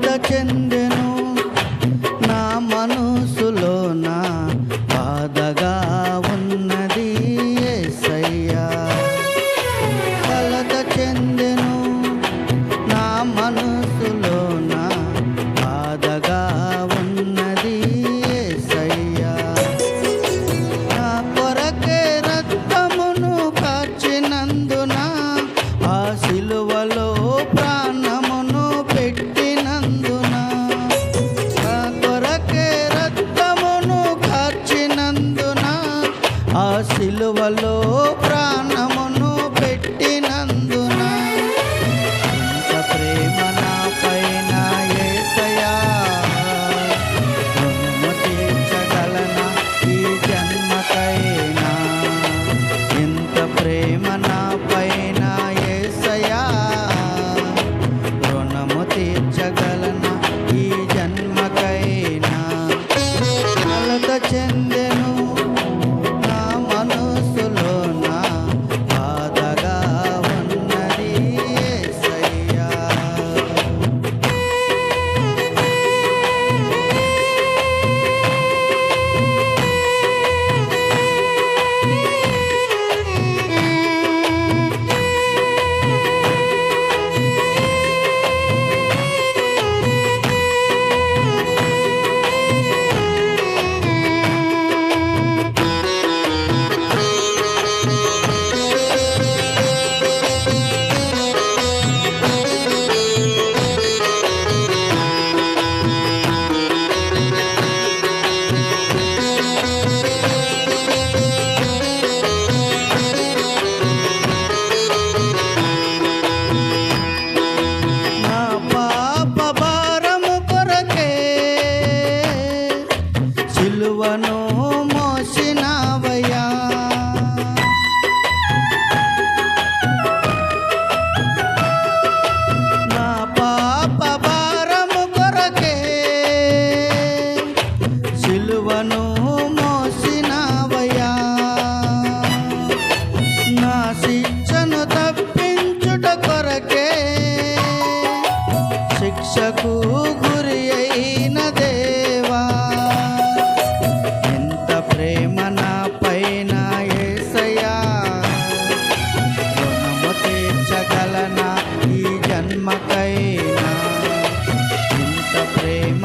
Aita Kende ఆ సిలువలో ప్ర విలువను మోసినవయా నా శిక్షను తప్పించుట కొరకే శిక్షకు గురి అయిన దేవా. ఎంత ప్రేమ నా పైన ఏసయ్యా. తీర్చగలనా ఈ జన్మకైనా? ఇంత ప్రేమ